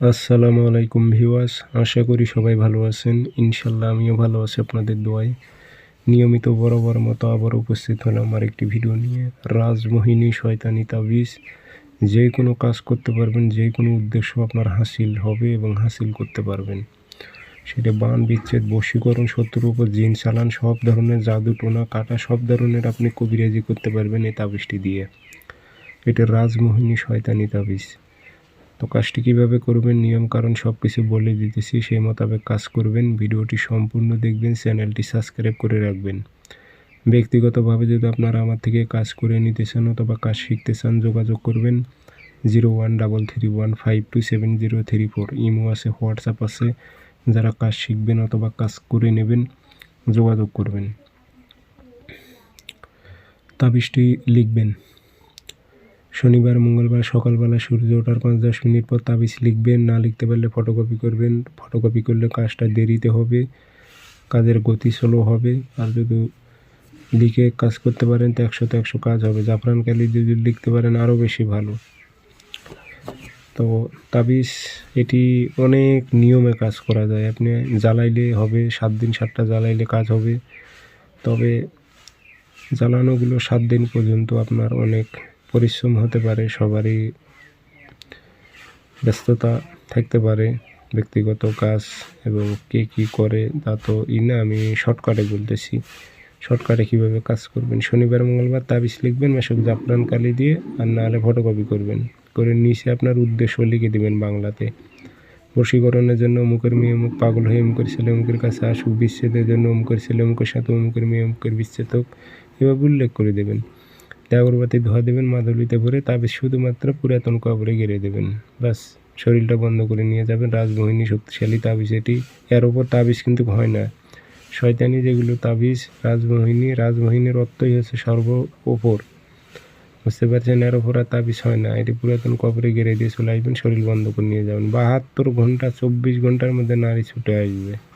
আসসালামু আলাইকুম ভিউয়ার্স, আশা করি সবাই ভালো আছেন। ইনশাল্লাহ আমিও ভালো আছি আপনাদের দোয়ায়। নিয়মিত বরাবর মতো আবার উপস্থিত হলাম আমার একটি ভিডিও নিয়ে। রাজমোহিনী শয়তানি তাবিজ। যে কোনো কাজ করতে পারবেন, যে কোনো উদ্দেশ্য আপনার হাসিল হবে এবং হাসিল করতে পারবেন। সেটা বান, বিচ্ছেদ, বশীকরণ শত্রুর উপর জিন, চালান, সব ধরনের জাদু, টোনা, কাটা, সব ধরনের আপনি কবিরাজি করতে পারবেন এই তাবিজটি দিয়ে। এটা রাজমোহিনী শয়তানি তাবিজ। তো কাজটি কীভাবে করবেন, নিয়ম কারণ সব কিছু বলে দিতেছি, সেই মোতাবেক কাজ করবেন। ভিডিওটি সম্পূর্ণ দেখবেন, চ্যানেলটি সাবস্ক্রাইব করে রাখবেন। ব্যক্তিগতভাবে যদি আপনারা আমার থেকে কাজ করে নিতে চান অথবা কাজ শিখতে চান, যোগাযোগ করবেন। Zero one double three one five two seven zero three four. Imo আছে, হোয়াটসঅ্যাপ আছে। যারা কাজ শিখবেন অথবা কাজ করে নেবেন, যোগাযোগ করবেন। তাবিজটি লিখবেন। শনিবার, মঙ্গলবার সকালবেলা সূর্য ওঠার পাঁচ দশ মিনিট পর তাবিজ লিখবেন, না লিখতে পারলে ফটোকপি করবেন। ফটোকপি করলে কাজটা দেরিতে হবে, কাজের গতি স্লো হবে। আর যদি লিখে কাজ করতে পারেন তো একশোতে একশো কাজ হবে। জাফরান কালি যদি লিখতে পারেন আরও বেশি ভালো। তো তাবিজ, এটি অনেক নিয়মে কাজ করা যায়। আপনি জ্বালাইলে হবে, সাত দিন, সাতটা জ্বালাইলে কাজ হবে। তবে জ্বালানোগুলো সাত দিন পর্যন্ত আপনার অনেক পরিশ্রম হতে পারে, সবারই ব্যস্ততা থাকতে পারে, ব্যক্তিগত কাজ এবং কে কী করে তা তো ই না, আমি শর্টকাটে বলতেছি। শর্টকাটে কীভাবে কাজ করবেন? শনিবার, মঙ্গলবার তাবিজ লিখবেন মেশক জাফরান কালি দিয়ে, আর নাহলে ফটোকপি করবেন। করে নিচে আপনার উদ্দেশ্য লিখে দেবেন বাংলাতে। বশীকরণের জন্য অমুকের মেয়ে অমুক পাগল হয়ে অমুকের ছেলে অমুকের কাছে আসুক, বিচ্ছেদের জন্য অমুকের ছেলে অমুকের সাথে অমুকের মেয়ে অমুকের বিচ্ছেদ হোক, এভাবে উল্লেখ করে দেবেন। আগরবাতি ধোয়া দেবেন, মাদুলিতে ভরে তাবিজ শুধুমাত্র পুরাতন কবরে গেড়ে দেবেন। বাস শরীরটা বন্ধ করে নিয়ে যাবেন। রাজমোহিনী শক্তিশালী তাবিজ এটি। এর ওপর তাবিজ কিন্তু হয় না। শয়তানি যেগুলো তাবিজ রাজমোহিনী রাজমোহিনীর অর্থই হচ্ছে সর্ব ওপর বুঝতে পারছেন? এর ওপর আর তাবিজ হয় না। এটি পুরাতন কবরে গেড়ে দিয়ে চলে আসবেন, শরীর বন্ধ করে নিয়ে যাবেন। বাহাত্তর ঘণ্টা, চব্বিশ ঘণ্টার মধ্যে নারী ছুটে আসবে।